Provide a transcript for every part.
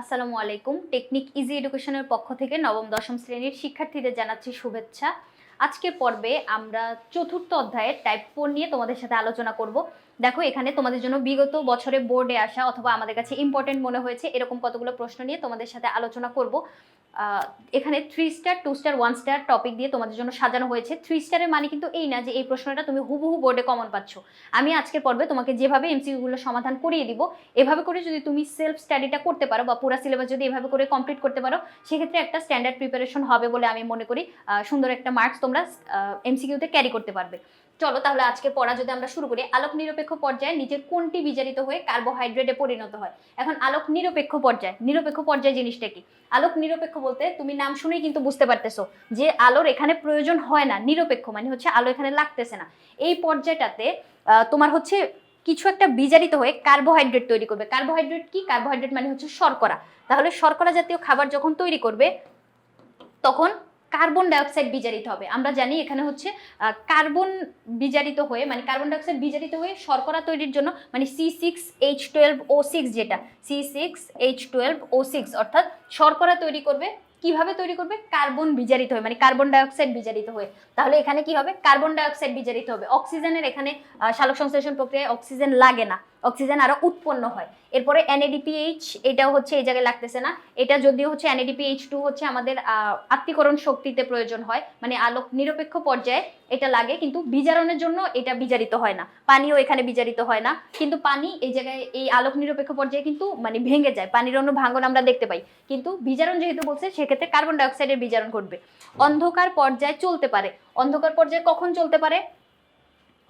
আসসালামু আলাইকুম। Technique easy এডুকেশনের পক্ষ থেকে নবম, দশম শ্রেণির শিক্ষার্থীদের জানাচ্ছি শুভেচ্ছা। আজকের পর্বে আমরা চতুর্থ অধ্যায়ের টাইপ ফোর নিয়ে তোমাদের সাথে আলোচনা করব। দেখো, এখানে তোমাদের জন্য বিগত বছরে বোর্ডে আসা অথবা আমাদের কাছে ইম্পর্টেন্ট মনে হয়েছে, এরকম কতগুলো প্রশ্ন নিয়ে তোমাদের সাথে আলোচনা করব। এখানে three star two star one star topic দিয়ে তোমাদের জন্য সাজানো হয়েছে। থ্রি স্টারের মানে কিন্তু এই না যে এই প্রশ্নটা তুমি হুবহু বোর্ডে কমন পাচ্ছ। আমি আজকের পর্বে তোমাকে যেভাবে এমসিকিউগুলো সমাধান করিয়ে দিব, এভাবে করে যদি তুমি সেলফ স্টাডিটা করতে পারো বা পুরো সিলেবাস যদি এভাবে করে কমপ্লিট করতে পারো, সেক্ষেত্রে একটা স্ট্যান্ডার্ড প্রিপারেশন হবে বলে আমি মনে করি সুন্দর একটা মার্কস তোমরা এমসিকিউতে ক্যারি করতে পারবে। চলো তাহলে আজকে পড়া যদি আমরা শুরু করি, আলোক নিরপেক্ষ পর্যায়ে নিচের কোনটি বিজারিত হয়ে কার্বোহাইড্রেটে পরিণত হয়? এখন আলোক নিরপেক্ষ পর্যায় নিরপেক্ষ পর্যায় জিনিসটা কি? আলোক নিরপেক্ষ বলতে তুমি নাম শুনেই কিন্তু বুঝতে পারতেছো যে আলোর এখানে প্রয়োজন হয় না, নিরপেক্ষ মানে হচ্ছে আলো এখানে লাগতেছে না। এই পর্যায়টাতে তোমার হচ্ছে কিছু একটা বিজারিত হয়ে কার্বোহাইড্রেট তৈরি করবে। কার্বোহাইড্রেট কি? কার্বোহাইড্রেট মানে হচ্ছে শর্করা। তাহলে শর্করা জাতীয় খাবার যখন তৈরি করবে, তখন কার্বন ডাইঅক্সাইড বিজারিত হবে। আমরা জানি এখানে হচ্ছে কার্বন বিজারিত হয়ে মানে কার্বন ডাইঅক্সাইড বিজারিত হয়ে শর্করা তৈরির জন্য মানে C six H twelve O six যেটা C six H twelve O six অর্থাৎ শর্করা তৈরি করবে। কীভাবে তৈরি করবে? কার্বন বিজারিত হয়ে মানে কার্বন ডাইঅক্সাইড বিজারিত হয়ে। তাহলে এখানে কি হবে? কার্বন ডাইঅক্সাইড বিজারিত হবে। অক্সিজেনের এখানে সালোক সংশ্লেষণ প্রক্রিয়ায় অক্সিজেন লাগে না। অক্সিজেন আরও উৎপন্ন হয়। এরপরে এনএডিপিএইচ এটা হচ্ছে এই জায়গায় লাগতেছে না। এটা যদিও হচ্ছে এনএডিপিএইচ টু হচ্ছে আমাদের আত্মীকরণ শক্তিতে প্রয়োজন হয় মানে আলোক নিরপেক্ষ পর্যায়ে এটা লাগে, কিন্তু বিজারণের জন্য এটা বিজারিত হয় না। পানিও এখানে বিজারিত হয় না। কিন্তু পানি এই জায়গায়, এই আলোক নিরপেক্ষ পর্যায়ে কিন্তু মানে ভেঙে যায়। পানির অন্য ভাঙ্গন আমরা দেখতে পাই। কিন্তু বিজারণ যেহেতু বলছে, সেক্ষেত্রে কার্বন ডাইঅক্সাইডের বিজারণ ঘটবে। অন্ধকার পর্যায়ে চলতে পারে। অন্ধকার পর্যায়ে কখন চলতে পারে?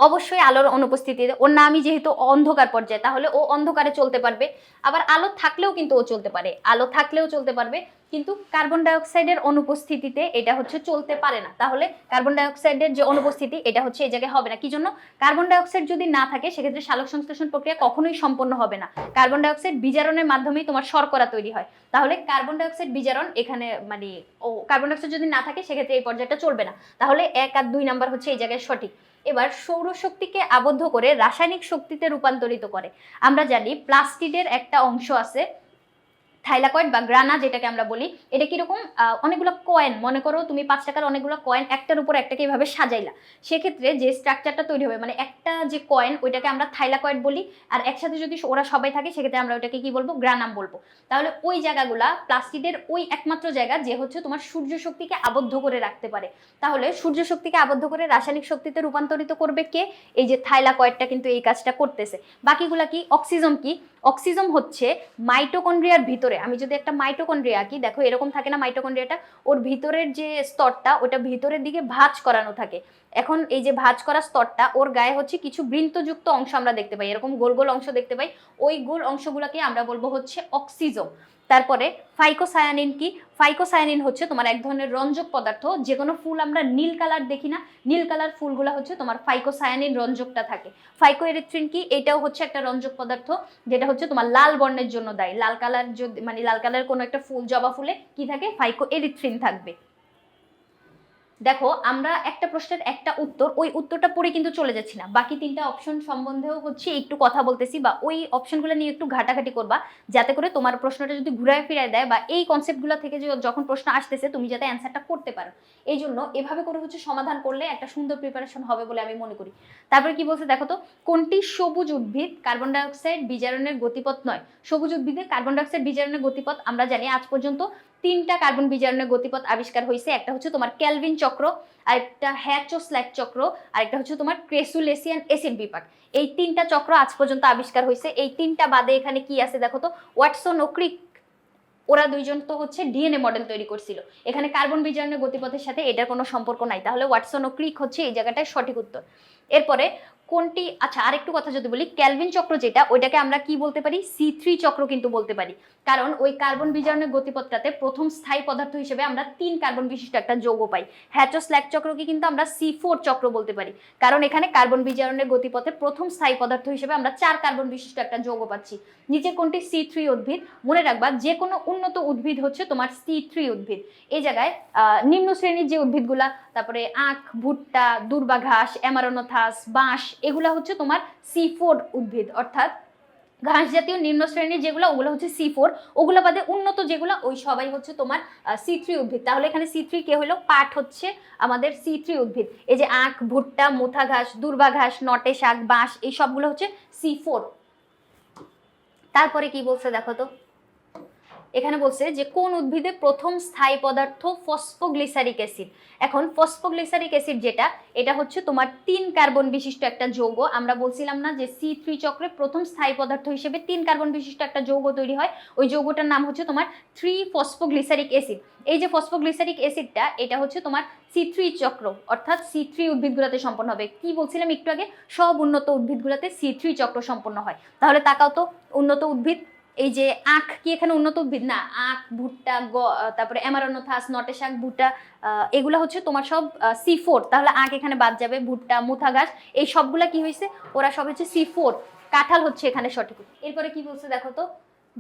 অবশ্যই আলোর অনুপস্থিতিতে ওর নামই যেহেতু অন্ধকার পর্যায়ে, তাহলে ও অন্ধকারে চলতে পারবে। আবার আলো থাকলেও কিন্তু ও চলতে পারে। আলো থাকলেও চলতে পারবে, কিন্তু কার্বন ডাইঅক্সাইডের অনুপস্থিতিতে এটা হচ্ছে চলতে পারে না। তাহলে কার্বন ডাইঅক্সাইডের যে অনুপস্থিতি, এটা হচ্ছে এই জায়গায় হবে না। কি জন্য? কার্বন ডাইঅক্সাইড যদি না থাকে, সেক্ষেত্রে সালোক সংশ্লেষণ প্রক্রিয়া কখনোই সম্পন্ন হবে না। কার্বন ডাইঅক্সাইড বিজারণের মাধ্যমেই তোমার শর্করা তৈরি হয়। তাহলে কার্বন ডাইঅক্সাইড বিজারণ এখানে মানে ও কার্বন ডাইঅক্সাইড যদি না থাকে, সেক্ষেত্রে এই পর্যায়টা চলবে না। তাহলে এক আর দুই নাম্বার হচ্ছে এই জায়গায় সঠিক। এবার সৌরশক্তিকে আবদ্ধ করে রাসায়নিক শক্তিতে রূপান্তরিত করে। আমরা জানি প্লাস্টিডের একটা অংশ আছে থাইলাকয়েড বা গ্রানা যেটাকে আমরা বলি, এটা কীরকম অনেকগুলো কয়েন মনে করো তুমি পাঁচ টাকার অনেকগুলো কয়েন একটার উপর একটাকে এভাবে সাজাইলা। সেক্ষেত্রে যে স্ট্রাকচারটা তৈরি হবে মানে একটা যে কয়েন ওইটাকে আমরা থাইলাকয়েড বলি, আর একসাথে যদি ওরা সবাই থাকে, সেক্ষেত্রে আমরা ওইটাকে কি বলব, গ্রানাম বলব। তাহলে ওই জায়গাগুলা প্লাস্টিকের ওই একমাত্র জায়গা, যে হচ্ছে তোমার সূর্য শক্তিকে আবদ্ধ করে রাখতে পারে। তাহলে সূর্য শক্তিকে আবদ্ধ করে রাসায়নিক শক্তিতে রূপান্তরিত করবে কে? এই যে থাইলাকয়েডটা কিন্তু এই কাজটা করতেছে। বাকিগুলা কি অক্সিজম কি? অক্সিজম হচ্ছে মাইটোকন্ড্রিয়ার ভিতরে। আমি যদি একটা মাইটোকন্ড্রিয়া আঁকি, দেখো এরকম থাকে না মাইটোকন্ড্রিয়াটা? ওর ভিতরের যে স্তরটা, ওটা ভিতরের দিকে ভাঁজ করানো থাকে। এখন এই যে ভাঁজ করা স্তরটা, ওর গায়ে হচ্ছে কিছু বৃন্তযুক্ত অংশ আমরা দেখতে পাই। এরকম গোল গোল অংশ দেখতে পাই। ওই গোল অংশগুলোকে আমরা বলব হচ্ছে অক্সিজম। তারপরে ফাইকোসায়ানিন কি? ফাইকোসায়ানিন হচ্ছে তোমার এক ধরনের রঞ্জক পদার্থ যে কোনো ফুল আমরা নীল কালার দেখি না। নীল কালার ফুলগুলো হচ্ছে তোমার ফাইকোসায়ানিন রঞ্জকটা থাকে। ফাইকো এরিথ্রিন কি? এটাও হচ্ছে একটা রঞ্জক পদার্থ, যেটা হচ্ছে তোমার লাল বর্ণের জন্য দায়ী। লাল কালার যদি মানে লাল কালার কোনো একটা ফুল, জবা ফুলে কি থাকে? ফাইকো এরিথ্রিন থাকবে। দেখো, আমরা একটা প্রশ্নের একটা উত্তর, ওই উত্তরটা পড়ে কিন্তু চলে যাচ্ছি না। বাকি তিনটা অপশন সম্বন্ধেও হচ্ছে একটু কথা বলতেছি বা ওই অপশনগুলো নিয়ে একটু ঘাটাঘাটি করবা, যাতে করে তোমার প্রশ্নটা যদি ঘুরায় ফিরায় দেয় বা এই কনসেপ্টগুলো থেকে যখন প্রশ্ন আসতেছে, তুমি যাতে অ্যান্সারটা করতে পারো। এই জন্য এভাবে করে হচ্ছে সমাধান করলে একটা সুন্দর প্রিপারেশন হবে বলে আমি মনে করি। তারপরে কি বলছে দেখো তো, কোনটি সবুজ উদ্ভিদ কার্বন ডাইঅক্সাইড বিজারণের গতিপথ নয়? সবুজ উদ্ভিদে কার্বন ডাইঅক্সাইড বিজারণের গতিপথ আমরা জানি, আজ পর্যন্ত তিনটা কার্বন বিজারণের গতিপথ আবিষ্কার হয়েছে একটা হচ্ছে তোমার ক্যালভিন চক্র, আরেকটা হ্যাচোস্ল্যাক চক্র, আরেকটা হচ্ছে তোমার ক্রেসুলেসিয়ান এসিড বিপাক এই তিনটা চক্র আজ পর্যন্ত আবিষ্কার হয়েছে এই তিনটা বাদে এখানে কি আছে দেখো তো? ওয়াটসন ও ক্রিক, ওরা দুইজন তো হচ্ছে ডিএনএ মডেল তৈরি করছিল। এখানে কার্বন বিজারণের গতিপথের সাথে এটার কোনো সম্পর্ক নাই। তাহলে ওয়াটসন ও ক্রিক হচ্ছে এই জায়গাটায় সঠিক উত্তর। এরপরে কোনটি আচ্ছা আরেকটু কথা যদি বলি ক্যালভিন চক্র যেটা, ওইটাকে আমরা কি বলতে পারি? সি থ্রি চক্র কিন্তু বলতে পারি। কারণ ওই কার্বন বিজারণের গতিপথটাতে প্রথম স্থায়ী পদার্থ হিসেবে আমরা তিন কার্বন বিশিষ্ট একটা যৌগ পাই। হ্যাচো স্ল্যাক চক্রকে কিন্তু আমরা সি ফোর চক্র বলতে পারি। কারণ এখানে কার্বন বিজারণের গতিপথে প্রথম স্থায়ী পদার্থ হিসেবে আমরা চার কার্বন বিশিষ্ট একটা যৌগ পাচ্ছি। নিচে কোনটি? সি থ্রি উদ্ভিদ। মনে রাখবা, যে কোনো উন্নত উদ্ভিদ হচ্ছে তোমার সি থ্রি উদ্ভিদ। এই জায়গায় নিম্ন শ্রেণির যে উদ্ভিদগুলা, তারপরে আখ, ভুট্টা দুর্বা ঘাস অ্যামারোনোথাস, বাঁশ, এগুলা হচ্ছে তোমার সি ফোর উদ্ভিদ। অর্থাৎ ঘাস জাতীয় নিম্ন শ্রেণির যেগুলো, ওগুলো হচ্ছে সি ফোর ওগুলো বাদে উন্নত যেগুলো, ওই সবাই হচ্ছে তোমার সি থ্রি উদ্ভিদ। তাহলে এখানে সি থ্রি কে হলো? পাট হচ্ছে আমাদের সি থ্রি উদ্ভিদ। এই যে আখ, ভুট্টা, মুথা ঘাস, দুর্বা ঘাস, নটে শাক, বাঁশ, এই সবগুলো হচ্ছে সি ফোর তারপরে কি বলছে দেখো তো? এখানে বলছে যে কোন উদ্ভিদে প্রথম স্থায়ী পদার্থ ফসফোগ্লিসারিক অ্যাসিড? এখন ফসফোগ্লিসারিক অ্যাসিড যেটা, এটা হচ্ছে তোমার তিন কার্বন বিশিষ্ট একটা যৌগ। আমরা বলছিলাম না যে সি থ্রি চক্রে প্রথম স্থায়ী পদার্থ হিসেবে তিন কার্বন বিশিষ্ট একটা যৌগ তৈরি হয়। ওই যৌগটার নাম হচ্ছে তোমার থ্রি ফসফোগ্লিসারিক অ্যাসিড। এই যে ফসফোগ্লিসারিক অ্যাসিডটা, এটা হচ্ছে তোমার সি থ্রি চক্র, অর্থাৎ সি থ্রি উদ্ভিদগুলোতে সম্পন্ন হবে। কি বলছিলাম একটু আগে? সব উন্নত উদ্ভিদগুলোতে সি থ্রি চক্র সম্পন্ন হয়। তাহলে তাকাও তো, উন্নত উদ্ভিদ এই যে আখ কি এখানে উন্নত উদ্ভিদ? না, আখ, ভুট্টা, গ তারপরে অ্যামারোনোথাস নটে শাক ভুট্টা এগুলো হচ্ছে তোমার সব সি ফোর তাহলে আখ এখানে বাদ যাবে, ভুট্টা মুথা ঘাস এই সবগুলা কি হয়েছে? ওরা সব হচ্ছে সি ফোর কাঁঠাল হচ্ছে এখানে সঠিক এরপরে কি বলছে দেখো তো?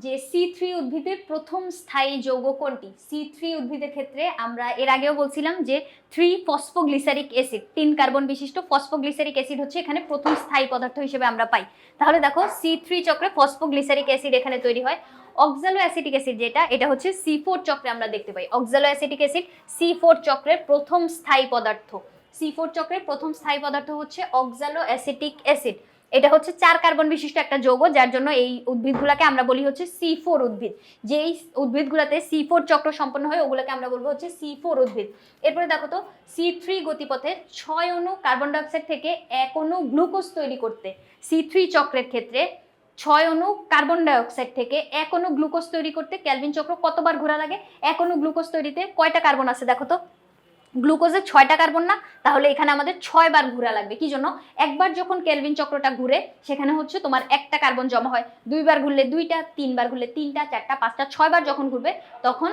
যে সি থ্রি উদ্ভিদের প্রথম স্থায়ী যৌগ কোনটি? সি থ্রি উদ্ভিদের ক্ষেত্রে আমরা এর আগেও বলছিলাম যে থ্রি ফসফোগ্লিসারিক অ্যাসিড তিন কার্বন বিশিষ্ট ফসফোগ্লিসারিক অ্যাসিড হচ্ছে এখানে প্রথম স্থায়ী পদার্থ হিসেবে আমরা পাই। তাহলে দেখো সি থ্রি চক্রে ফসফোগ্লিসারিক অ্যাসিড এখানে তৈরি হয়। অক্সালো অ্যাসিটিক অ্যাসিড যেটা, এটা হচ্ছে সি ফোর চক্রে আমরা দেখতে পাই। Oxaloacetic acid C four চক্রের প্রথম স্থায়ী পদার্থ। সি ফোর চক্রের প্রথম স্থায়ী পদার্থ হচ্ছে অক্সালো অ্যাসিটিক অ্যাসিড এটা হচ্ছে চার কার্বন বিশিষ্ট একটা যৌগ, যার জন্য এই উদ্ভিদগুলোকে আমরা বলি হচ্ছে সি ফোর উদ্ভিদ। যেই উদ্ভিদগুলোতে সি ফোর চক্র সম্পন্ন হয়, ওগুলোকে আমরা বলব হচ্ছে সি ফোর উদ্ভিদ। এরপরে দেখো তো সি থ্রি গতিপথে ছয় অণু কার্বন ডাইঅক্সাইড থেকে এক অণু গ্লুকোজ তৈরি করতে। সি থ্রি চক্রের ক্ষেত্রে ছয় অণু কার্বন ডাইঅক্সাইড থেকে এক অণু গ্লুকোজ তৈরি করতে ক্যালভিন চক্র কতবার ঘোরা লাগে? এক অণু গ্লুকোজ তৈরিতে কয়টা কার্বন আছে দেখো তো? গ্লুকোজের ছয়টা কার্বন না, তাহলে এখানে আমাদের ছয় বার ঘোরা লাগবে। কি জন্য? একবার যখন কেলভিন চক্রটা ঘুরে, সেখানে হচ্ছে তোমার একটা কার্বন জমা হয়। দুইবার ঘুরলে দুইটা, তিনবার ঘুরলে তিনটা, চারটা, পাঁচটা, ছয়বার যখন ঘুরবে, তখন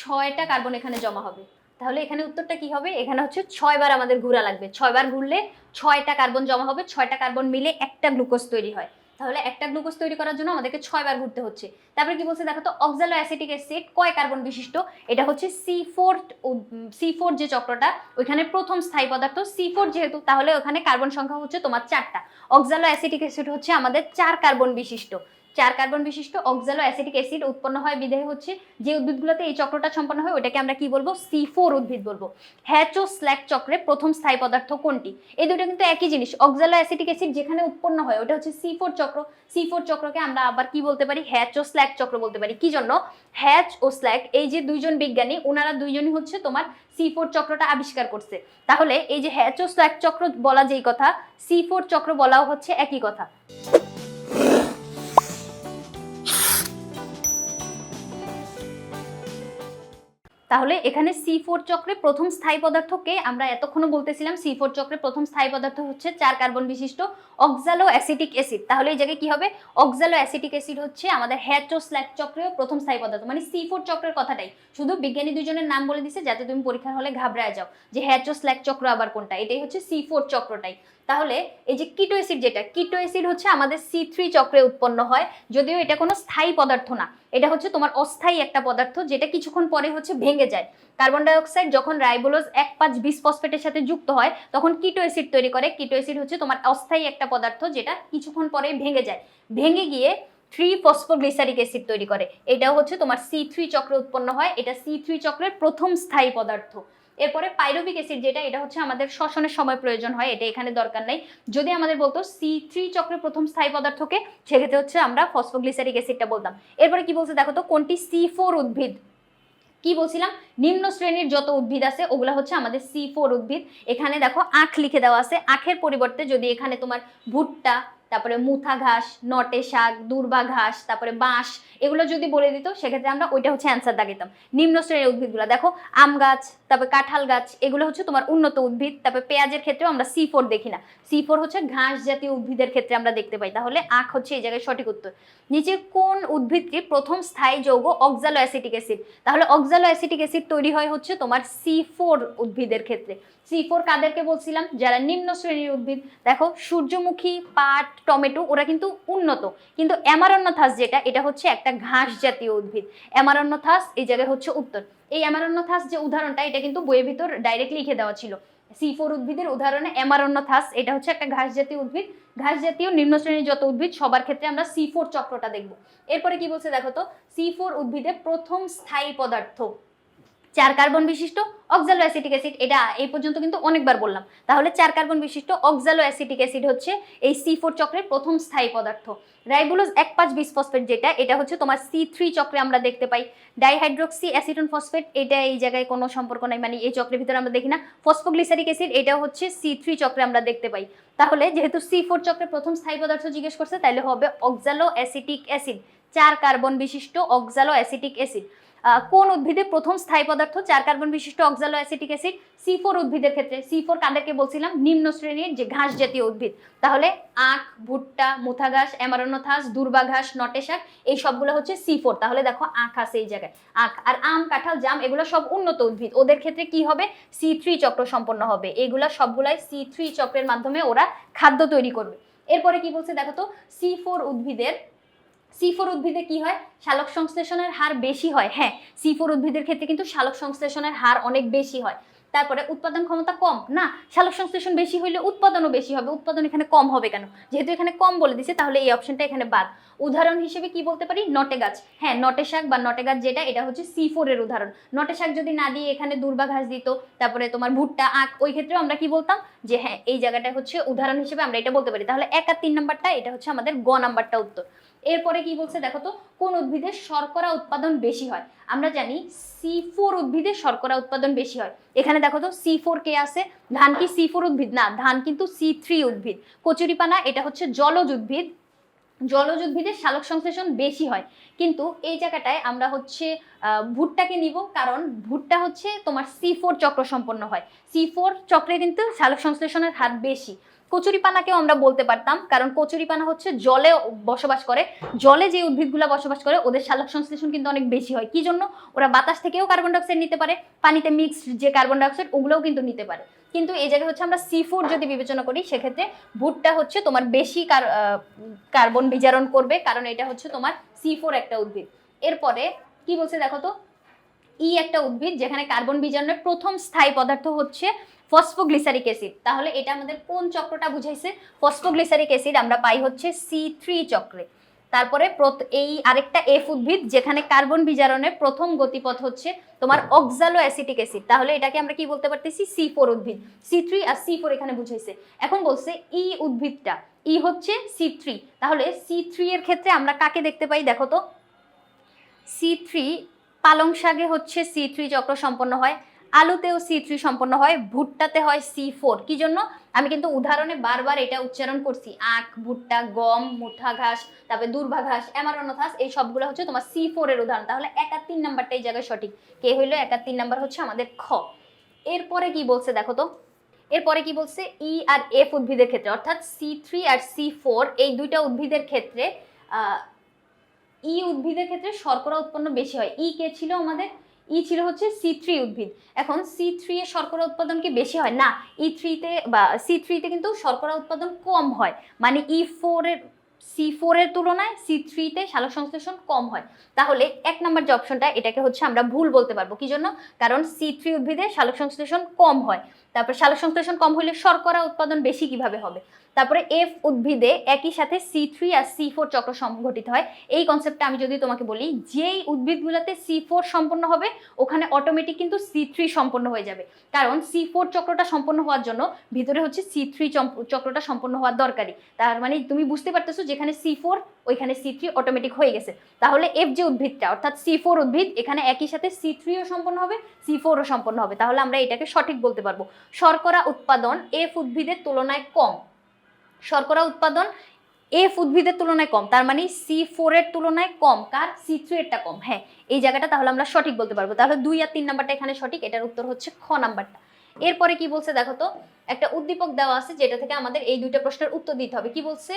ছয়টা কার্বন এখানে জমা হবে। তাহলে এখানে উত্তরটা কি হবে? এখানে হচ্ছে ছয়বার আমাদের ঘোরা লাগবে। ছয়বার ঘুরলে ছয়টা কার্বন জমা হবে, ছয়টা কার্বন মিলে একটা গ্লুকোজ তৈরি হয়। তাহলে একটা গ্লুকোজ তৈরি করার জন্য আমাদেরকে ছয়বার ঘুরতে হচ্ছে। তারপরে কি বলছে দেখো তো অক্সালো অ্যাসিটিক অ্যাসিড কয় কার্বন বিশিষ্ট? এটা হচ্ছে সি ফোর সি ফোর যে চক্রটা, ওইখানে প্রথম স্থায়ী পদার্থ সি ফোর যেহেতু, তাহলে ওখানে কার্বন সংখ্যা হচ্ছে তোমার চারটা। অক্সালো অ্যাসিটিক অ্যাসিড হচ্ছে আমাদের চার কার্বন বিশিষ্ট। চার কার্বন বিশিষ্ট অক্সালো অ্যাসিটিক অ্যাসিড উৎপন্ন হয় বিদেহে হচ্ছে, যে উদ্ভিদগুলোতে এই চক্রটা সম্পন্ন হয় ওটাকে আমরা কি বলব? সি ফোর উদ্ভিদ বলব। হ্যাচো স্ল্যাক চক্রে প্রথম স্থায়ী পদার্থ কোনটি? এই দুটো কিন্তু একই জিনিস অক্সালো অ্যাসিটিক অ্যাসিড যেখানে উৎপন্ন হয়, ওটা হচ্ছে সি ফোর চক্র। সি ফোর চক্রকে আমরা আবার কি বলতে পারি? হ্যাচ ও স্ল্যাক চক্র বলতে পারি। কি জন্য? হ্যাচ ও স্ল্যাক এই যে দুইজন বিজ্ঞানী ওনারা দুইজনই হচ্ছে তোমার সি ফোর চক্রটা আবিষ্কার করছে। তাহলে এই যে হ্যাচ ও স্ল্যাক চক্র বলা যেই কথা সি ফোর চক্র বলাও হচ্ছে একই কথা। তাহলে এখানে সি ফোর চক্রে প্রথম স্থায়ী পদার্থকে আমরা এতক্ষণও বলতেছিলাম সি ফোর চক্রে প্রথম স্থায়ী পদার্থ হচ্ছে চার কার্বন বিশিষ্ট অক্সালো অ্যাসিটিক অ্যাসিড তাহলে এই জায়গায় কি হবে? অক্সালো অ্যাসিটিক অ্যাসিড হচ্ছে আমাদের হ্যাচো স্ল্যাক চক্রেও প্রথম স্থায়ী পদার্থ। মানে সি ফোর চক্রের কথাটাই। শুধু বিজ্ঞানী দুজনের নাম বলে দিছে, যাতে তুমি পরীক্ষার হলে ঘাবড়ায় যাও যে হ্যাচো স্ল্যাক চক্র আবার কোনটা। এটাই হচ্ছে সি ফোর চক্রটাই। তাহলে এই যে কিটো অ্যাসিড যেটা কিটো অ্যাসিড হচ্ছে আমাদের সি থ্রি চক্রে উৎপন্ন হয়, যদিও এটা কোনো স্থায়ী পদার্থ না। এটা হচ্ছে তোমার অস্থায়ী একটা পদার্থ, যেটা কিছুক্ষণ পরে হচ্ছে ভেঙে যায়। কার্বন ডাইঅক্সাইড যখন রাইবোলোজ এক পাঁচ বিশ ফসফেটের সাথে যুক্ত হয়, তখন কিটো অ্যাসিড তৈরি করে। কিটো অ্যাসিড হচ্ছে তোমার অস্থায়ী একটা পদার্থ, যেটা কিছুক্ষণ পরে ভেঙে যায়। ভেঙে গিয়ে থ্রি ফসফোগ্লিসারিক অ্যাসিড তৈরি করে। এটাও হচ্ছে তোমার সি থ্রি চক্রে উৎপন্ন হয়। এটা সি থ্রি চক্রের প্রথম স্থায়ী পদার্থ। এরপরে পাইরুভিক অ্যাসিড যেটা, এটা হচ্ছে আমাদের শ্বসনের সময় প্রয়োজন হয়, এটা এখানে দরকার নাই। যদি আমাদের বলতো সি থ্রি চক্রের প্রথম স্থায়ী পদার্থকে, সেক্ষেত্রে হচ্ছে আমরা ফসফোগ্লিসারিক অ্যাসিডটা বলতাম। এরপরে কি বলছে দেখো তো, কোনটি? সি ফোর উদ্ভিদ। কি বলছিলাম? নিম্ন শ্রেণির যত উদ্ভিদ আছে, ওগুলা হচ্ছে আমাদের সি ফোর উদ্ভিদ। এখানে দেখো আখ লিখে দেওয়া আছে। আখের পরিবর্তে যদি এখানে তোমার ভুট্টা তারপরে মুথা ঘাস, নটে শাক, দুর্বা ঘাস, তারপরে বাঁশ, এগুলো যদি বলে দিত, সেক্ষেত্রে আমরা ওইটা হচ্ছে অ্যান্সার দাগিতাম নিম্ন শ্রেণির উদ্ভিদগুলো, দেখো, আম গাছ, তারপরে কাঁঠাল গাছ, এগুলো হচ্ছে তোমার উন্নত উদ্ভিদ, তারপরে পেঁয়াজের ক্ষেত্রেও আমরা সি ফোর দেখি না। সি ফোর হচ্ছে ঘাস জাতীয় উদ্ভিদের ক্ষেত্রে আমরা দেখতে পাই। তাহলে আখ হচ্ছে এই জায়গায় সঠিক উত্তর। নিচে কোন উদ্ভিদটি প্রথম স্থায়ী যৌগ অক্সালো অ্যাসিটিক অ্যাসিড তাহলে অক্সালো অ্যাসিটিক অ্যাসিড তৈরি হয় হচ্ছে তোমার সি ফোর উদ্ভিদের ক্ষেত্রে। সি ফোর কাদেরকে বলছিলাম? যারা নিম্ন শ্রেণির উদ্ভিদ, দেখো, সূর্যমুখী, পাট টমেটো, ওরা কিন্তু উন্নত। কিন্তু অ্যামারণ্যথাস যেটা, এটা হচ্ছে একটা ঘাস জাতীয় উদ্ভিদ। অ্যামারণ্যথাস এই জায়গায় হচ্ছে উত্তর। এই অ্যামারণ্যথাস যে উদাহরণটা, এটা কিন্তু বইয়ের ভিতর ডাইরেক্ট লিখে দেওয়া ছিল। সি ফোর উদ্ভিদের উদাহরণে অ্যামারণ্যথাস, এটা হচ্ছে একটা ঘাস জাতীয় উদ্ভিদ। ঘাস জাতীয় নিম্ন শ্রেণির যত উদ্ভিদ, সবার ক্ষেত্রে আমরা সি ফোর চক্রটা দেখব। এরপরে কি বলছে দেখো তো? সি ফোর উদ্ভিদে প্রথম স্থায়ী পদার্থ চার কার্বন বিশিষ্ট অক্সালো অ্যাসিটিক অ্যাসিড এটা এই পর্যন্ত কিন্তু অনেকবার বললাম। তাহলে চার কার্বন বিশিষ্ট অক্সালো অ্যাসিটিক অ্যাসিড হচ্ছে এই সি ফোর চক্রের প্রথম স্থায়ী পদার্থ। রাইবুলোজ এক পাঁচ বিসফসফেট যেটা, এটা হচ্ছে তোমার সি থ্রি চক্রে আমরা দেখতে পাই। ডাইহাইড্রোক্সি অ্যাসিটন ফসফেট এটা এই জায়গায় কোনো সম্পর্ক নাই মানে এই চক্রের ভিতরে আমরা দেখি না। ফসফোগ্লিসারিক অ্যাসিড এটা হচ্ছে সি থ্রি চক্রে আমরা দেখতে পাই। তাহলে যেহেতু সি ফোর চক্রের প্রথম স্থায়ী পদার্থ জিজ্ঞেস করছে, তাহলে হবে অক্সালো অ্যাসিটিক অ্যাসিড চার কার্বন বিশিষ্ট অক্সালো অ্যাসিটিক অ্যাসিড কোন উদ্ভিদে প্রথম স্থায়ী পদার্থ? চার কার্বন বিশিষ্ট oxaloacetic acid, C four উদ্ভিদের ক্ষেত্রে। সি ফোর কাদেরকে বলছিলাম? নিম্ন শ্রেণির যে ঘাস জাতীয় উদ্ভিদ। তাহলে আখ, ভুট্টা, মুথা ঘাস, অ্যামারোনোথাস, দুর্বা ঘাস নটে শাক এই সবগুলো হচ্ছে সি ফোর। তাহলে দেখো আখ আছে এই জায়গায়। আখ আর আম, কাঁঠাল, জাম, এগুলো সব উন্নত উদ্ভিদ। ওদের ক্ষেত্রে কি হবে? সি থ্রি চক্র সম্পন্ন হবে। এগুলো সবগুলাই সি থ্রি চক্রের মাধ্যমে ওরা খাদ্য তৈরি করবে। এরপরে কি বলছে দেখো তো? সি ফোর উদ্ভিদের সি ফোর উদ্ভিদে কি হয়? শালক সংশ্লেষণের হার বেশি হয়। হ্যাঁ সি ফোর উদ্ভিদের ক্ষেত্রে কিন্তু শালক সংশ্লেষণের হার অনেক বেশি হয়। তারপরে উৎপাদন ক্ষমতা কম। না, শালক সংশ্লেষণ বেশি হইলে উৎপাদনও বেশি হবে। উৎপাদন এখানে কম হবে কেন? যেহেতু এখানে কম বলে দিছে, তাহলে এই অপশনটা এখানে বাদ। উদাহরণ হিসেবে কি বলতে পারি? নটে গাছ। হ্যাঁ নটে শাক বা নটে গাছ যেটা, এটা হচ্ছে সি ফোরের উদাহরণ। নটে শাক যদি না দিয়ে এখানে দুর্বা ঘাস দিত, তারপরে তোমার ভুট্টা, আখ, ওই ক্ষেত্রেও আমরা কি বলতাম? যে হ্যাঁ এই জায়গাটা হচ্ছে উদাহরণ হিসেবে আমরা এটা বলতে পারি। তাহলে এক আর তিন নাম্বারটা, এটা হচ্ছে আমাদের গ নাম্বারটা উত্তর। এরপরে কি বলছে দেখো তো, কোন উদ্ভিদের শর্করা উৎপাদন বেশি হয়? আমরা জানি সি ফোর উদ্ভিদের শর্করা উৎপাদন বেশি হয়। এখানে দেখো তো সি ফোর কে আছে? ধান কি সি ফোর উদ্ভিদ? না, ধান কিন্তু সি থ্রি উদ্ভিদ। কচুরিপানা, এটা হচ্ছে জলজ উদ্ভিদ। জলজ উদ্ভিদের শালক সংশ্লেষণ বেশি হয়। কিন্তু এই জায়গাটায় আমরা হচ্ছে ভুট্টাকে নিব কারণ ভুট্টা হচ্ছে তোমার সি ফোর চক্র সম্পন্ন হয়। সি ফোর চক্রে কিন্তু শালক সংশ্লেষণের হার বেশি। কচুরিপানাকেও আমরা বলতে পারতাম, কারণ কচুরিপানা হচ্ছে জলে বসবাস করে। জলে যে উদ্ভিদগুলো বসবাস করে, ওদের শালক সংশ্লেষণ কিন্তু অনেক বেশি হয়। কি জন্য? ওরা বাতাস থেকেও কার্বন ডাইঅক্সাইড নিতে পারে, পানিতে মিক্সড যে কার্বন ডাইঅক্সাইড ওগুলোও কিন্তু নিতে পারে। কিন্তু এই জায়গায় হচ্ছে আমরা সি ফুড যদি বিবেচনা করি, সেক্ষেত্রে ভুট্টা হচ্ছে তোমার বেশি কার্বন বিজারণ করবে, কারণ এটা হচ্ছে তোমার সি ফোর একটা উদ্ভিদ। এরপরে কি বলছে দেখো তো? ই একটা উদ্ভিদ যেখানে কার্বন বিজারণের প্রথম স্থায়ী পদার্থ হচ্ছে ফসফোগ্লিসারিক অ্যাসিড তাহলে এটা আমাদের কোন চক্রটা বুঝাইছে? ফসফোগ্লিসারিক অ্যাসিড আমরা পাই হচ্ছে সি থ্রি চক্রে। তারপরে এই আরেকটা এফ উদ্ভিদ যেখানে কার্বন বিজারণের প্রথম গতিপথ হচ্ছে তোমার অক্সালো অ্যাসিটিক অ্যাসিড তাহলে এটাকে আমরা কি বলতে পারতেছি? সি ফোর উদ্ভিদ। সি থ্রি আর সি ফোর এখানে বুঝাইছে। এখন বলছে ই উদ্ভিদটা। ই হচ্ছে সি থ্রি তাহলে সি থ্রি এর ক্ষেত্রে আমরা কাকে দেখতে পাই? দেখো তো। সি থ্রি পালং শাকে হচ্ছে সি থ্রি চক্র সম্পন্ন হয়। আলুতেও সি থ্রি সম্পন্ন হয়, ভুট্টাতে হয় সি ফোর কি জন্য? আমি কিন্তু উদাহরণে বারবার এটা উচ্চারণ করছি। আখ, ভুট্টা, গম, মুঠা ঘাস, তারপরে দুর্ভা ঘাস অ্যামারোনোথাস এই সবগুলো হচ্ছে তোমার সি ফোর এর উদাহরণ। তাহলে এক আর তিন নাম্বারটা এই জায়গায় সঠিক। কে হইল? এক আর তিন নাম্বার হচ্ছে আমাদের খ। এরপরে কি বলছে দেখো তো? এরপরে কি বলছে? ই আর এফ উদ্ভিদের ক্ষেত্রে, অর্থাৎ সি থ্রি আর সি ফোর এই দুইটা উদ্ভিদের ক্ষেত্রে ই উদ্ভিদের ক্ষেত্রে শর্করা উৎপন্ন বেশি হয়। ই কে ছিল আমাদের? ই ছিল হচ্ছে সি থ্রি উদ্ভিদ। এখন সি থ্রি এর শর্করা উৎপাদন কি বেশি হয়? না ই থ্রিতে বা সি থ্রিতে কিন্তু শর্করা উৎপাদন কম হয়। মানে ই ফোরের সি ফোরের তুলনায় সি থ্রিতে সালোক সংশ্লেষণ কম হয়। তাহলে এক নম্বর যে অপশনটা এটাকে হচ্ছে আমরা ভুল বলতে পারব। কি জন্য? কারণ সি থ্রি উদ্ভিদে সালোক সংশ্লেষণ কম হয়। তারপর সালোক সংশ্লেষণ কম হলে শর্করা উৎপাদন বেশি কীভাবে হবে? তারপরে এফ উদ্ভিদে একই সাথে সি থ্রি আর সি ফোর চক্র সংঘটিত হয়। এই কনসেপ্টটা আমি যদি তোমাকে বলি, যেই উদ্ভিদগুলোতে সি ফোর সম্পন্ন হবে, ওখানে অটোমেটিক কিন্তু সি থ্রি সম্পন্ন হয়ে যাবে। কারণ সি ফোর চক্রটা সম্পন্ন হওয়ার জন্য ভিতরে হচ্ছে সি থ্রি চক্রটা সম্পন্ন হওয়ার দরকারি তার মানে তুমি বুঝতে পারতেছো যেখানে সি ফোর ওইখানে সি থ্রি অটোমেটিক হয়ে গেছে। তাহলে এফ যে উদ্ভিদটা, অর্থাৎ সি ফোর উদ্ভিদ, এখানে একই সাথে সি থ্রিও সম্পন্ন হবে সি ফোরও সম্পন্ন হবে। তাহলে আমরা এটাকে সঠিক বলতে পারব। শর্করা উৎপাদন এফ উদ্ভিদের তুলনায় কম। শর্করা উৎপাদন এফ উদ্ভিদের তুলনায় কম, তার মানে সি ফোরের তুলনায় কম, কার? সি থ্রি কম। হ্যাঁ এই জায়গাটা তাহলে আমরা সঠিক বলতে পারব। তাহলে দুই আর তিন নাম্বারটা এখানে সঠিক, এটার উত্তর হচ্ছে খ নাম্বারটা। এরপরে কি বলছে দেখো তো, একটা উদ্দীপক দেওয়া আছে যেটা থেকে আমাদের এই দুইটা প্রশ্নের উত্তর দিতে হবে। কি বলছে?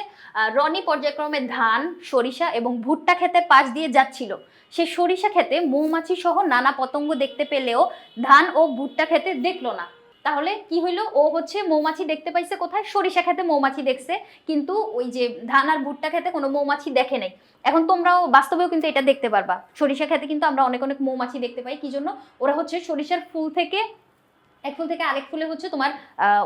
রনি পর্যায়ক্রমে ধান, সরিষা এবং ভুট্টা ক্ষেতের পাশ দিয়ে যাচ্ছিল। সে সরিষা ক্ষেতে মৌমাছি সহ নানা পতঙ্গ দেখতে পেলেও ধান ও ভুট্টা ক্ষেতে দেখল না। তাহলে কি হইল? ও হচ্ছে মৌমাছি দেখতে পাইছে কোথায়? সরিষা খেতে মৌমাছি দেখছে, কিন্তু ওই যে ধান আর ভুট্টা খেতে কোনো মৌমাছি দেখে নাই। এখন তোমরাও বাস্তবেও কিন্তু এটা দেখতে পারবা। সরিষা খেতে কিন্তু আমরা অনেক অনেক মৌমাছি দেখতে পাই। কি জন্য? ওরা হচ্ছে সরিষার ফুল থেকে, এক ফুল থেকে আরেক ফুলে হচ্ছে তোমার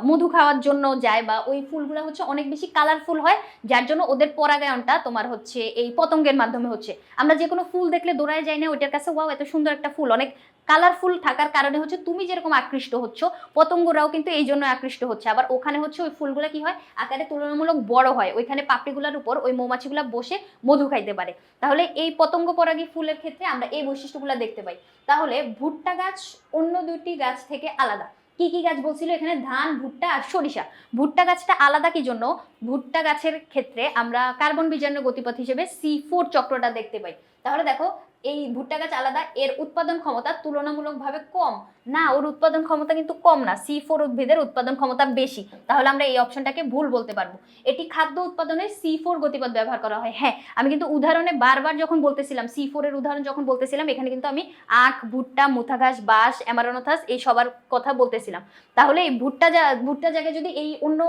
মধু খাওয়ার জন্য যায় বা ওই ফুলগুলো হচ্ছে অনেক বেশি কালারফুল হয়, যার জন্য ওদের পরাগায়নটা তোমার হচ্ছে এই পতঙ্গের মাধ্যমে হচ্ছে। আমরা যে কোনো ফুল দেখলে দৌড়ায় যাই না, ওইটার কাছে, ওয়াও, এত সুন্দর একটা ফুল। অনেক কালারফুল থাকার কারণে হচ্ছে তুমি যেরকম আকৃষ্ট হচ্ছ, পতঙ্গরাও কিন্তু এই জন্য আকৃষ্ট হচ্ছে। আবার ওখানে হচ্ছে ওই ফুলগুলো কি হয়? আকারে তুলনামূলক বড় হয়। ওইখানে পাপড়িগুলোর উপর ওই মৌমাছিগুলো বসে মধু খাইতে পারে। তাহলে এই পতঙ্গ পরাগী ফুলের ক্ষেত্রে আমরা এই বৈশিষ্ট্যগুলো দেখতে পাই। তাহলে ভুট্টা গাছ অন্য দুটি গাছ থেকে আলাদা। কি কি গাছ বলছিল? এখানে ধান, ভুট্টা আর সরিষা। ভুট্টা গাছটা আলাদা কি জন্য? ভুট্টা গাছের ক্ষেত্রে আমরা কার্বন বিজারণের গতিপথ হিসেবে সি ফোর চক্রটা দেখতে পাই। তাহলে দেখো, এই ভুট্টা গাছ আলাদা, এর উৎপাদন ক্ষমতা তুলনামূলকভাবে কম। না, ওর উৎপাদন ক্ষমতা কিন্তু কম না সি ফোর উদ্ভিদের উৎপাদন ক্ষমতা বেশি। তাহলে আমরা এই অপশনটাকে ভুল বলতে পারব। এটি খাদ্য উৎপাদনে সি ফোর গতিপথ ব্যবহার করা হয়। হ্যাঁ আমি কিন্তু উদাহরণে বারবার যখন বলতেছিলাম সি ফোর এর উদাহরণ যখন বলতেছিলাম, এখানে কিন্তু আমি আখ, ভুট্টা, মুথা ঘাস, বাঁশ, অ্যামারোনোথাস এই সবার কথা বলতেছিলাম। তাহলে এই ভুট্টা ভুট্টা জায়গায় যদি এই অন্য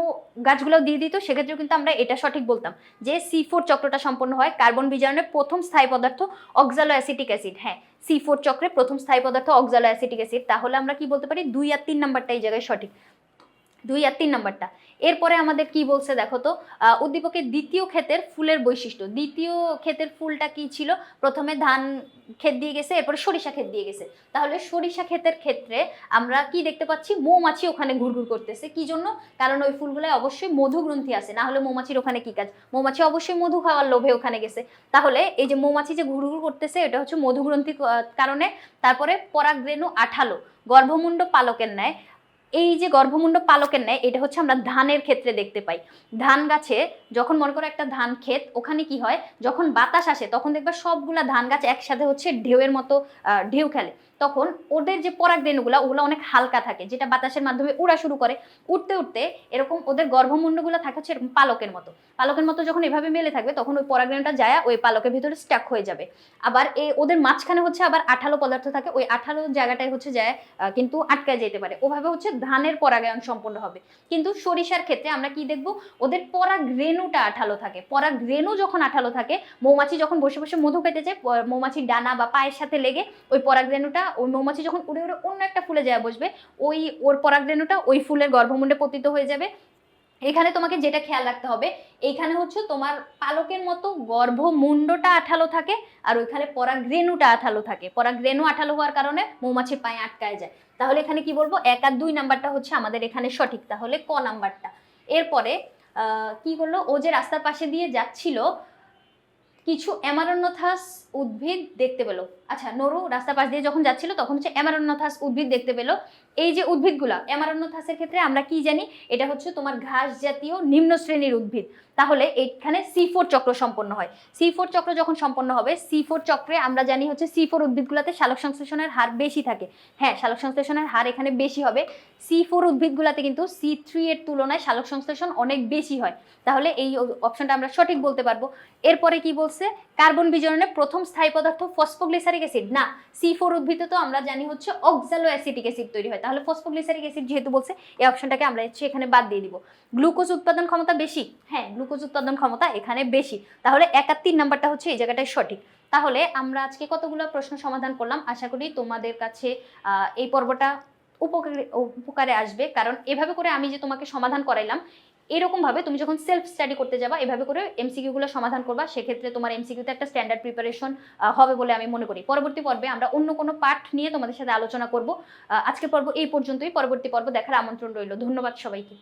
গাছগুলো দিয়ে দিত সেক্ষেত্রেও কিন্তু আমরা এটা সঠিক বলতাম যে সি ফোর চক্রটা সম্পন্ন হয় কার্বন বিজারণের প্রথম স্থায়ী পদার্থ অক্সালো অ্যাসিটিক অ্যাসিড হ্যাঁ সি ফোর চক্রে প্রথম স্থায়ী পদার্থ অক্সালো অ্যাসিটিক অ্যাসিড তাহলে আমরা কি বলতে পারি? দুই আর তিন নাম্বারটা এই জায়গায় সঠিক। দুই আর তিন নম্বরটা। এরপরে আমাদের কি বলছে দেখো তো উদ্দীপকের দ্বিতীয় ক্ষেতের ফুলের বৈশিষ্ট্য। দ্বিতীয় ক্ষেতের ফুলটা কি ছিল? প্রথমে ধান ক্ষেত দিয়ে গেছে, এরপরে সরিষা ক্ষেত দিয়ে গেছে। তাহলে সরিষা ক্ষেতের ক্ষেত্রে আমরা কি দেখতে পাচ্ছি? মৌমাছি ওখানে ঘুরঘুর করতেছে। কি জন্য? কারণ ওই ফুলগুলোয় অবশ্যই মধু গ্রন্থি আছে। না হলে মৌমাছির ওখানে কি কাজ? মৌমাছি অবশ্যই মধু খাওয়ার লোভে ওখানে গেছে। তাহলে এই যে মৌমাছি যে ঘুরঘুর করতেছে, এটা হচ্ছে মধু গ্রন্থি কারণে। তারপরে পরাগরেণু আঠালো, গর্ভমুণ্ড পালকের ন্যায়। এই যে গর্ভমুণ্ড পালকের ন্যায়, এটা হচ্ছে আমরা ধানের ক্ষেত্রে দেখতে পাই। ধান গাছে যখন মনে করো একটা ধান ক্ষেত, ওখানে কি হয়? যখন বাতাস আসে, তখন দেখবে সবগুলা ধান গাছ একসাথে হচ্ছে ঢেউয়ের মতো ঢেউ খেলে। তখন ওদের যে পরাগ পরাগরেণুগুলো ওগুলো অনেক হালকা থাকে, যেটা বাতাসের মাধ্যমে উড়া শুরু করে। উঠতে উঠতে এরকম ওদের গর্ভমুণ্ডগুলো থাকে হচ্ছে এরকম পালকের মতো। পালকের মতো যখন এভাবে মেলে থাকবে, তখন ওই পরাগরেণুটা যায়, ওই পালকের ভিতরে স্টাক হয়ে যাবে। আবার এ ওদের মাঝখানে হচ্ছে আবার আঠালো পদার্থ থাকে, ওই আঠালো জায়গাটায় হচ্ছে যায় কিন্তু আটকায় যেতে পারে। ওভাবে হচ্ছে ধানের পরাগায়ন সম্পন্ন হবে। কিন্তু সরিষার ক্ষেত্রে আমরা কি দেখব, ওদের পরাগ রেণুটা আঠালো থাকে। পরাগ রেণু যখন আঠালো থাকে, মৌমাছি যখন বসে বসে মধু খেতে যায় মৌমাছির ডানা বা পায়ের সাথে লেগে ওই পরাগ রেণুটা ওই মৌমাছি যখন উড়ে উড়ে অন্য একটা ফুলে যায় বসবে, ওই ওর পরাগ রেণুটা ওই ফুলের গর্ভমুণ্ডে পতিত হয়ে যাবে। এখানে তোমাকে যেটা খেয়াল রাখতে হবে এইখানে হচ্ছে তোমার পালকের মতো গর্ভমুণ্ডটা আঠালো থাকে আর ওইখানে পরাগরেণুটা আঠালো থাকে। পরাগরেণু আঠালো হওয়ার কারণে মৌমাছির পায়ে আটকায় যায়। তাহলে এখানে কি বলব? এক আর দুই নাম্বারটা হচ্ছে আমাদের এখানে সঠিক, তাহলে ক নাম্বারটা। এরপরে কি করল? ও যে রাস্তার পাশে দিয়ে যাচ্ছিল, কিছু অ্যামারোনোথাস উদ্ভিদ দেখতে পেল। আচ্ছা নরু রাস্তার পাশ দিয়ে যখন যাচ্ছিল, তখন হচ্ছে অ্যামারোনোথাস উদ্ভিদ দেখতে পেল। এই যে উদ্ভিদগুলো অ্যামারোনোথাসের ক্ষেত্রে আমরা কি জানি? এটা হচ্ছে তোমার ঘাস জাতীয় নিম্ন শ্রেণির উদ্ভিদ। তাহলে এখানে সি ফোর চক্র সম্পন্ন হয়। সি ফোর চক্র যখন সম্পন্ন হবে, সি ফোর চক্রে আমরা জানি হচ্ছে সি ফোর উদ্ভিদগুলোতে শালক সংশ্লেষণের হার বেশি থাকে। হ্যাঁ শালক সংশ্লেষণের হার এখানে বেশি হবে। সি ফোর উদ্ভিদগুলোতে কিন্তু সি থ্রি এর তুলনায় শালক সংশ্লেষণ অনেক বেশি হয়। তাহলে এই অপশনটা আমরা সঠিক বলতে পারব। এরপরে কি বলছে? কার্বন বিজারণের প্রথম স্থায়ী পদার্থ ফসফোগ্লিসারিক অ্যাসিড। না, সি ফোর উদ্ভিদে তো আমরা জানি হচ্ছে অক্সালো অ্যাসিটিক অ্যাসিড তৈরি হয়। তাহলে ফসফোগ্লিসারিক অ্যাসিড যেহেতু বলছে, এই অপশনটাকে আমরা হচ্ছে এখানে বাদ দিয়ে দিব। গ্লুকোজ উৎপাদন ক্ষমতা বেশি? হ্যাঁ গ্লুকোজ উৎপাদন ক্ষমতা এখানে বেশি। তাহলে এক আর নাম্বারটা হচ্ছে এই জায়গাটায় সঠিক। তাহলে আমরা আজকে কতগুলো প্রশ্ন সমাধান করলাম? আশা করি তোমাদের কাছে এই পর্বটা উপকারে উপকারে আসবে। কারণ এভাবে করে আমি যে তোমাকে সমাধান করাইলাম এরকম ভাবে তুমি যখন সেলফ স্টাডি করতে যাবা, এভাবে করে এমসিকিউ গুলো সমাধান করবা, সেক্ষেত্রে তোমার এমসিকিউতে একটা স্ট্যান্ডার্ড প্রিপারেশন হবে বলে আমি মনে করি। পরবর্তী পর্বে আমরা অন্য কোনো পাঠ নিয়ে তোমাদের সাথে আলোচনা করব। আজকে পর্ব এই পর্যন্তই। পরবর্তী পর্ব দেখার আমন্ত্রণ রইল। ধন্যবাদ সবাইকে।